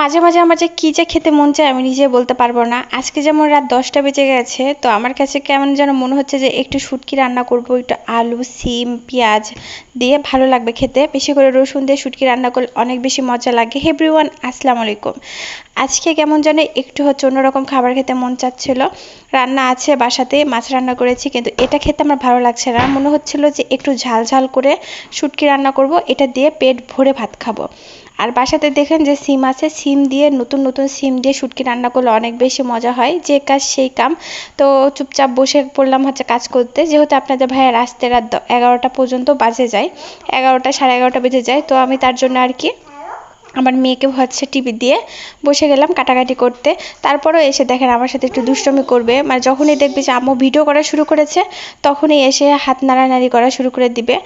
মাঝে মাঝে আমার যে কী যে খেতে মন চায় আমি নিজে বলতে পারব না। আজকে যেমন রাত দশটা বেজে গেছে, তো আমার কাছে কেমন যেন মনে হচ্ছে যে একটু শুটকি রান্না করব, একটু আলু, সিম, পেঁয়াজ দিয়ে ভালো লাগবে খেতে। বেশি করে রসুন দিয়ে শুটকি রান্না করলে অনেক বেশি মজা লাগে। হেভরি ওয়ান আসসালামু আলাইকুম। আজকে কেমন যেন একটু হচ্ছে অন্যরকম খাবার খেতে মন চাচ্ছিল। রান্না আছে বাসাতে মাছ রান্না করেছি, কিন্তু এটা খেতে আমার ভালো লাগছে না। মনে হচ্ছিল যে একটু ঝাল ঝাল করে শুটকি রান্না করব, এটা দিয়ে পেট ভরে ভাত খাব। আর বাসাতে দেখেন যে সিম আছে, সিম দিয়ে নতুন নতুন সিম দিয়ে শুটকি রান্না করলে অনেক বেশি মজা হয়, যে কাজ সেই কাম। তো চুপচাপ বসে পড়লাম হচ্ছে কাজ করতে, যেহেতু আপনাদের ভাইয়ের আসতে রাত এগারোটা পর্যন্ত বাজে যায়, এগারোটা সাড়ে এগারোটা বেজে যায়, তো আমি তার জন্য আর কি আমার মেয়েকে হচ্ছে টিভি দিয়ে বসে গেলাম কাটাকাটি করতে। তারপরেও এসে দেখেন আমার সাথে একটু দুষ্টমি করবে। মানে যখনই দেখবে যে আম্মু ভিডিও করা শুরু করেছে, তখনই এসে হাত নাড়ানাড়ি করা শুরু করে দিবে।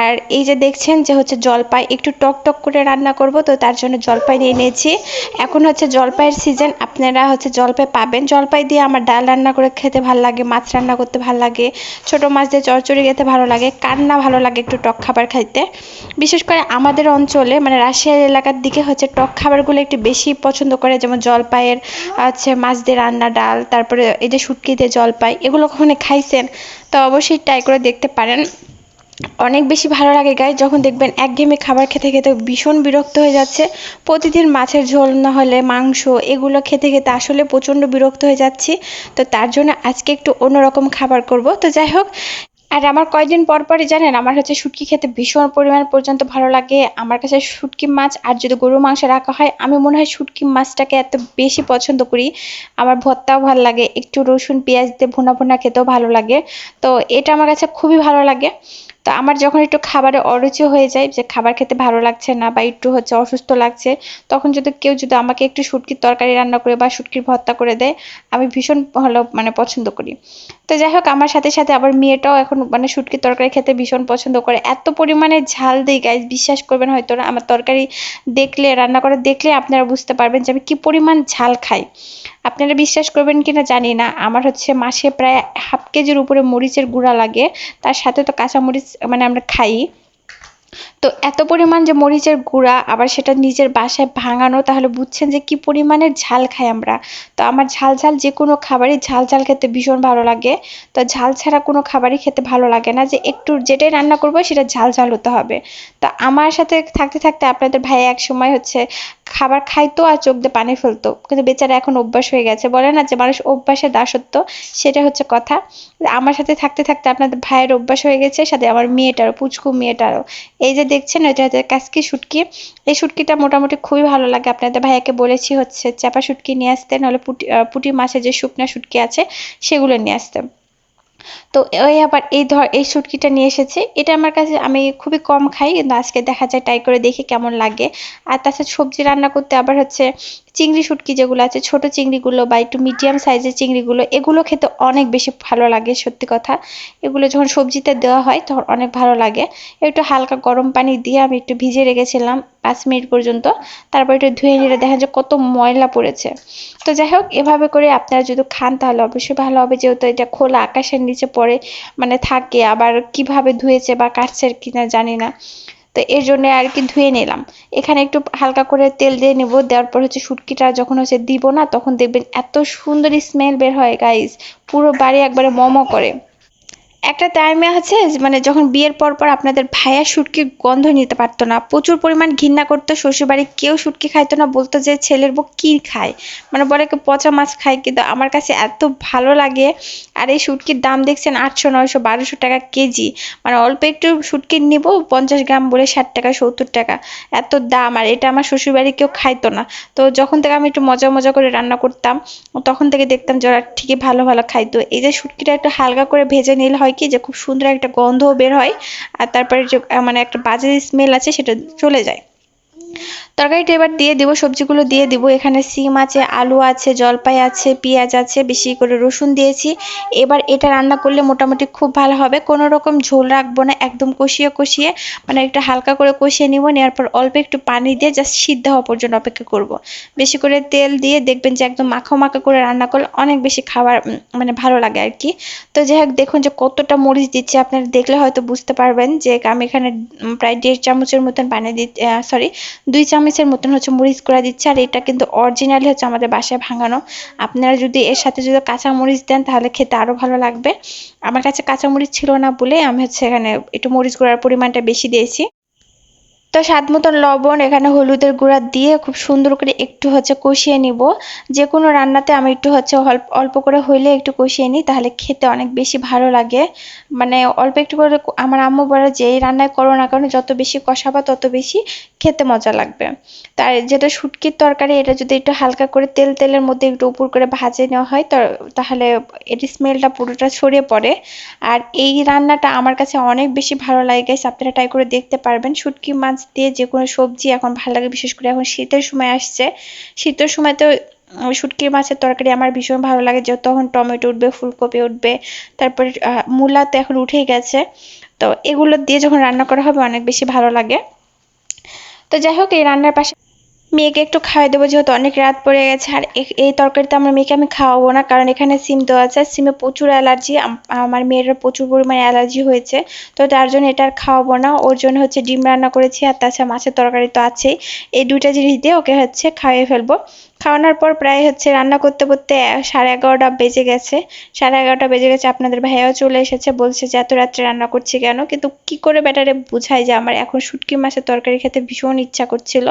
আর এই যে দেখছেন যে হচ্ছে জলপাই, একটু টক টক করে রান্না করব, তো তার জন্য জলপাই নিয়ে নিয়েছি। এখন হচ্ছে জলপাইয়ের সিজন আপনারা হচ্ছে জলপাই পাবেন। জলপাই দিয়ে আমার ডাল রান্না করে খেতে ভালো লাগে, মাছ রান্না করতে ভালো লাগে, ছোট মাছ দিয়ে চড়চড়ি খেতে ভালো লাগে, কান্না ভালো লাগে একটু টক খাবার খাইতে। বিশেষ করে আমাদের অঞ্চলে মানে রাশিয়ার এলাকার দিকে হচ্ছে টক খাবারগুলো একটু বেশি পছন্দ করে, যেমন জলপাইয়ের হচ্ছে মাছ দিয়ে রান্না ডাল, তারপরে এই যে শুটকি দিয়ে জলপাই, এগুলো কখনো খাইছেন? তো অবশ্যই ট্রাই করে দেখতে পারেন। অনেক বেশি ভালো লাগে গাই যখন দেখবেন একঘেয়েমি খাবার খেতে খেতে ভীষণ বিরক্ত হয়ে যাচ্ছে। প্রতিদিন মাছের ঝোল না হলে মাংস, এগুলো খেতে খেতে আসলে প্রচণ্ড বিরক্ত হয়ে যাচ্ছি। তো তার জন্য আজকে একটু অন্যরকম খাবার করব। তো যাই হোক আর আমার কয়েকদিন পর পরই জানেন, আমার কাছে শুটকি খেতে ভীষণ পরিমাণ পর্যন্ত ভালো লাগে। আমার কাছে শুটকি মাছ আর যদি গরু মাংস রাখা হয়, আমি মনে হয় শুটকি মাছটাকে এত বেশি পছন্দ করি। আমার ভর্তাও ভালো লাগে, একটু রসুন, পেঁয়াজ দিয়ে ভুনা ভুনা খেতেও ভালো লাগে। তো এটা আমার কাছে খুবই ভালো লাগে। তো আমার যখন একটু খাবারে অরুচি হয়ে যায় যে খাবার খেতে ভালো লাগছে না বা একটু হচ্ছে অসুস্থ লাগছে, তখন যদি কেউ যদি আমাকে একটু শুটকির তরকারি রান্না করে বা শুটকির ভর্তা করে দেয়, আমি ভীষণ ভালো মানে পছন্দ করি। তো যাই হোক, আমার সাথে সাথে আবার মেয়েটাও এখন মানে শুটকির তরকারি খেতে ভীষণ পছন্দ করে। এত পরিমাণে ঝাল দিই গাইজ বিশ্বাস করবেন হয়তো না, আমার তরকারি দেখলে, রান্না করে দেখলে আপনারা বুঝতে পারবেন যে আমি কী পরিমাণ ঝাল খাই। আপনারা বিশ্বাস করবেন কি না জানি না। আমার হচ্ছে মাসে প্রায় হাফ কেজির উপরে মরিচের গুঁড়া লাগে। তার সাথে তো কাঁচামরিচ মানে আমরা খাই। তো এত পরিমাণ যে মরিচের গুঁড়া, আবার সেটা নিজের বাসায় ভাঙানো, তাহলে বুঝছেন যে কি পরিমাণের ঝাল খাই আমরা। তো আমার ঝাল ঝাল যে কোনো খাবারই ঝাল ঝাল খেতে ভীষণ ভালো লাগে। তো ঝাল ছাড়া কোনো খাবারই খেতে ভালো লাগে না যে একটু যেটাই রান্না করব সেটা ঝাল ঝাল হতে হবে। তো আমার সাথে থাকতে থাকতে আপনাদের ভাই এক সময় হচ্ছে খাবার খাইতো আর চোখ দিয়ে পানি ফেলতো। কিন্তু বেচারা এখন অভ্যাস হয়ে গেছে। বলে না যে মানুষ অভ্যাসে দাসত্ব, সেটা হচ্ছে কথা। আমার সাথে থাকতে থাকতে আপনাদের ভাইয়ের অভ্যাস হয়ে গেছে, সাথে আমার মেয়েটারও, পুচকু মেয়েটারও। এই যে দেখছেন এটা হচ্ছে কাসকি শুটকি। এই শুটকিটা মোটামুটি খুবই ভালো লাগে। আপনাদের ভাইয়াকে বলেছি হচ্ছে চাপা শুটকি নিয়ে আসতে, নাহলে পুটি পুটি মাছের যে শুকনা শুটকি আছে, সেগুলো নিয়ে আসতে। তো ওই আবার এই ধর, এই শুটকিটা নিয়ে এসেছে। এটা আমার কাছে আমি খুবই কম খাই, কিন্তু আজকে দেখা যায়, ট্রাই করে দেখি কেমন লাগে। আর তাছাড়া সবজি রান্না করতে আবার হচ্ছে চিংড়ি শুটকি যেগুলো আছে, ছোট চিংড়িগুলো বা একটু মিডিয়াম সাইজের চিংড়িগুলো, এগুলো খেতে অনেক বেশি ভালো লাগে, সত্যি কথা। এগুলো যখন সবজিতে দেওয়া হয়, তখন অনেক ভালো লাগে। একটু হালকা গরম পানি দিয়ে আমি একটু ভিজে রেখেছিলাম পাঁচ মিনিট পর্যন্ত। তারপর একটু ধুয়ে নিলে দেখা যায় কত ময়লা পড়েছে। তো যাই হোক, এভাবে করে আপনারা যদি খান, তাহলে অবশ্যই ভালো হবে। যেহেতু এটা খোলা আকাশের নিচে পড়ে মানে থাকে, আবার কীভাবে ধুয়েছে বা কাটছে কিনা জানি না। তো এর জন্য আর কি ধুয়ে নিলাম। এখানে একটু হালকা করে তেল দিয়ে নেব, দেওয়ার পর হচ্ছে শুটকিটা যখন হচ্ছে দিব না, তখন দেখবেন এত সুন্দর স্মেল বের হয় গাইস পুরো বাড়ি একবারে মম করে। একটা টাইমে আছে মানে যখন বিয়ের পর পর আপনাদের ভাইয়া শুটকি গন্ধ নিতে পারতো না, প্রচুর পরিমাণ ঘৃণা করতো, শ্বশুরবাড়ি কেউ শুটকি খাইতো না, বলতো যে ছেলের বউ কী খায়? মানে বলে পচা মাছ খায়, কিন্তু আমার কাছে এত ভালো লাগে। আর এই শুটকির দাম দেখছেন আটশো, নয়শো, বারোশো টাকা কেজি। মানে অল্প একটু শুটকি নিব, পঞ্চাশ গ্রাম বলে ষাট টাকা, সত্তর টাকা। এত দাম, আর এটা আমার শ্বশুরবাড়ি কেউ খাইতো না। তো যখন থেকে আমি একটু মজা মজা করে রান্না করতাম, তখন থেকে দেখতাম যে ঠিকই ভালো ভালো খাইতো। এই যে শুটকিটা একটু হালকা করে ভেজে নিলে হয় কি যে খুব সুন্দর একটা গন্ধ বের হয়, আর তারপরে যে মানে একটা বাজে স্মেল আছে সেটা চলে যায়। তরকারিটা এবার দিয়ে দিব, সবজিগুলো দিয়ে দিব। এখানে সিম আছে, আলু আছে, জলপাই আছে, পেঁয়াজ আছে, বেশি করে রসুন দিয়েছি। এবার এটা রান্না করলে মোটামুটি খুব ভালো হবে। কোনো রকম ঝোল রাখব না, একদম কষিয়ে কষিয়ে মানে একটু হালকা করে কষিয়ে নিব, নেওয়ার পর অল্প একটু পানি দিয়ে জাস্ট সিদ্ধ হওয়া পর্যন্ত অপেক্ষা করব। বেশি করে তেল দিয়ে দেখবেন যে একদম মাখো মাখা করে রান্না করলে অনেক বেশি খাবার মানে ভালো লাগে আর কি। তো যাই হোক, দেখুন যে কতটা মরিচ দিচ্ছে। আপনারা দেখলে হয়তো বুঝতে পারবেন যে আমি এখানে প্রায় দেড় চামচের মতন পানি দি সরি দুই চামচের মতন হচ্ছে মরিচ গুঁড়া দিচ্ছে, আর এটা কিন্তু অরিজিনালি হচ্ছে আমাদের বাসায় ভাঙানো। আপনারা যদি এর সাথে যদি কাঁচামরিচ দেন, তাহলে খেতে আরও ভালো লাগবে। আমার কাছে কাঁচামরিচ ছিল না বলে আমি হচ্ছে এখানে একটু মরিচ গুঁড়ার পরিমাণটা বেশি দিয়েছি। তো স্বাদ মতন লবণ, এখানে হলুদের গুঁড়া দিয়ে খুব সুন্দর করে একটু হচ্ছে কষিয়ে নিব। যে কোনো রান্নাতে আমি একটু হচ্ছে অল্প করে হইলে একটু কষিয়ে নিই, তাহলে খেতে অনেক বেশি ভালো লাগে। মানে অল্প একটু করে আমার আম্মু বলে যে, এই রান্নায় করো না কারণ যত বেশি কষাবা তত বেশি খেতে মজা লাগবে। তার যেটা শুটকির তরকারি, এটা যদি একটু হালকা করে তেল, তেলের মধ্যে একটু উপর করে ভাজে নেওয়া হয়, তো তাহলে এটি স্মেলটা পুরোটা ছড়িয়ে পড়ে। আর এই রান্নাটা আমার কাছে অনেক বেশি ভালো লাগে, গাইস, আপনারা ট্রাই করে দেখতে পারবেন। শুটকি মাছ দিয়ে যে কোনো সবজি এখন ভালো লাগে, বিশেষ করে এখন শীতের সময় আসছে। শীতের সময় তো শুটকির মাছের তরকারি আমার ভীষণ ভালো লাগে, যে তখন টমেটো উঠবে, ফুলকপি উঠবে, তারপরে মূলা তো এখন উঠেই গেছে। তো এগুলো দিয়ে যখন রান্না করা হবে, অনেক বেশি ভালো লাগে। তো যাই হোক, এই রান্নার পাশে মেয়েকে একটু খাওয়াই দেবো, যেহেতু অনেক রাত পড়ে গেছে। আর এই তরকারিতে আমার মেয়েকে আমি খাওয়াবো না, কারণ এখানে সিম দেওয়া আছে। সিমে প্রচুর অ্যালার্জি আমার মেয়ের প্রচুর পরিমাণে অ্যালার্জি হয়েছে। তো তার জন্য এটা আর খাওয়াবো না। ওর জন্য হচ্ছে ডিম রান্না করেছি, আর তাছাড়া মাছের তরকারি তো আছেই। এই দুইটা জিনিস দিয়ে ওকে হচ্ছে খাইয়ে ফেলব। খাওয়ানোর পর প্রায় হচ্ছে রান্না করতে করতে সাড়ে এগারোটা বেজে গেছে। সাড়ে এগারোটা বেজে গেছে, আপনাদের ভাইয়াও চলে এসেছে, বলছে যে এত রাত্রে রান্না করছি কেন? কিন্তু কি করে ব্যাটারে বুঝাই যে আমার এখন শুটকি মাছের তরকারি খেতে ভীষণ ইচ্ছা করছিল।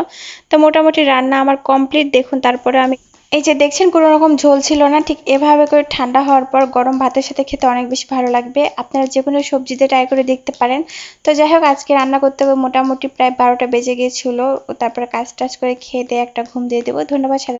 তো মোটামুটি রান্না আমার কমপ্লিট দেখুন তারপরে আমি এই যে দেখছেন কোনো রকম ঝোল ছিল না, ঠিক এভাবে করে ঠান্ডা হওয়ার পর গরম ভাতের সাথে খেতে অনেক বেশি ভালো লাগবে। আপনারা যে কোনো সবজিতে ট্রাই করে দেখতে পারেন। তো যাই হোক, আজকে রান্না করতে মোটামুটি প্রায় বারোটা বেজে গিয়েছিল তারপরে কাজ টাজ করে খেয়ে দিয়ে একটা ঘুম দিয়ে দেবো। ধন্যবাদ